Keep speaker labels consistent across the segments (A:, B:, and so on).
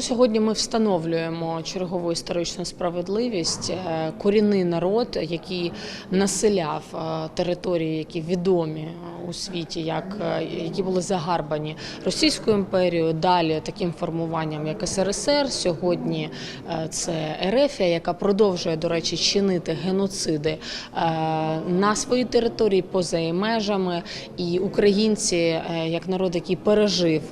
A: Сьогодні ми встановлюємо чергову історичну справедливість. Е, Корінний народ, який населяв е, території, які відомі е, у світі, як які були загарбані Російською імперією, далі таким формуванням, як СРСР. Сьогодні це Ерефія, яка продовжує, до речі, чинити геноциди на своїй території поза її межами. І українці, як народ, який пережив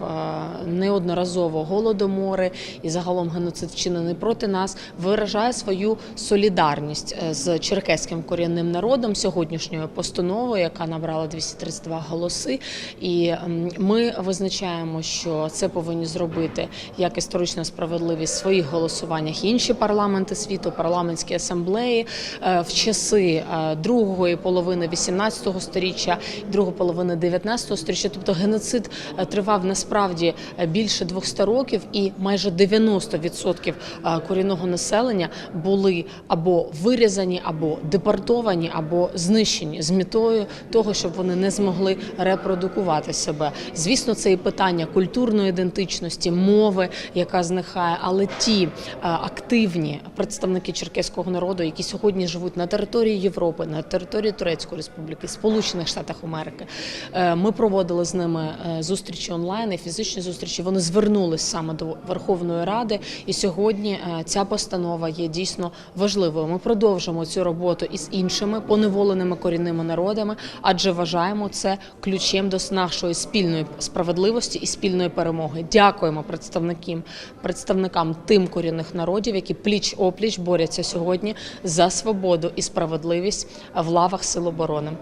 A: неодноразово голодомори і загалом геноцид вчинений проти нас, виражає свою солідарність е, з черкеським корінним народом сьогоднішньою постановою, яка набрала 232 голоси. І ми визначаємо, що це повинні зробити як історична справедливість в своїх голосуваннях інші парламенти світу, парламентські асамблеї Е, в часи е, другої половини 18 століття, другої половини 19 століття. Тобто геноцид тривав насправді більше 200 років, і майже 90% е, корінного населення були або вирізані, або депортовані, або знищені з метою того, щоб вони не змогли репродукувати себе. Звісно, це і питання культурної ідентичності, мови, яка зникає, але ті активні представники черкеського народу, які сьогодні живуть на території Європи, на території Турецької Республіки, Сполучених Штатів Америки, е, ми проводили з ними е, зустрічі онлайн і фізичні зустрічі. Вони звернулись саме до Верховної Ради, і сьогодні е, ця постанова є дійсно важливою. Ми продовжимо цю роботу із іншими поневоленими корінними народами, адже вважаємо це ключем до нашої спільної справедливості і спільної перемоги. Дякуємо представникам представникам тим корінних народів, які пліч опліч борються сьогодні за свободу і справедливість в лавах Сил оборони.